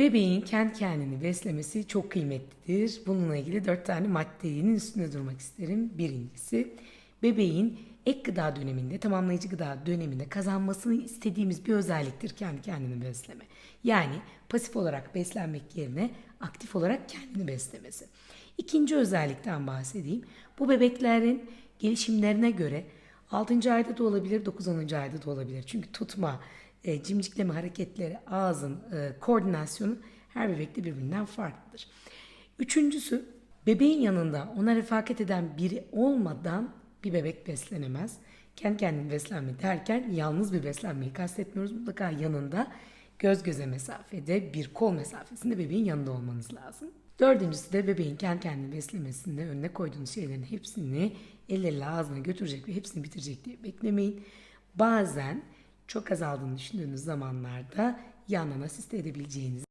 Bebeğin kendi kendini beslemesi çok kıymetlidir. Bununla ilgili dört tane maddenin üstünde durmak isterim. Birincisi, bebeğin ek gıda döneminde, tamamlayıcı gıda döneminde kazanmasını istediğimiz bir özelliktir kendi kendini besleme. Yani pasif olarak beslenmek yerine aktif olarak kendini beslemesi. İkinci özellikten bahsedeyim. Bu bebeklerin gelişimlerine göre 6. ayda da olabilir, 9. ayda da olabilir. Çünkü tutma, e, cimcikleme hareketleri, ağzın e, koordinasyonu her bebekte birbirinden farklıdır. Üçüncüsü, bebeğin yanında ona refakat eden biri olmadan bir bebek beslenemez. Kendi kendine beslenme derken yalnız bir beslenmeyi kastetmiyoruz. Mutlaka yanında göz göze mesafede, bir kol mesafesinde bebeğin yanında olmanız lazım. Dördüncüsü de bebeğin kendi kendini beslemesinde önüne koyduğunuz şeylerin hepsini elleriyle ağzına götürecek ve hepsini bitirecek diye beklemeyin. Bazen çok azaldığını düşündüğünüz zamanlarda yandan asist edebileceğiniz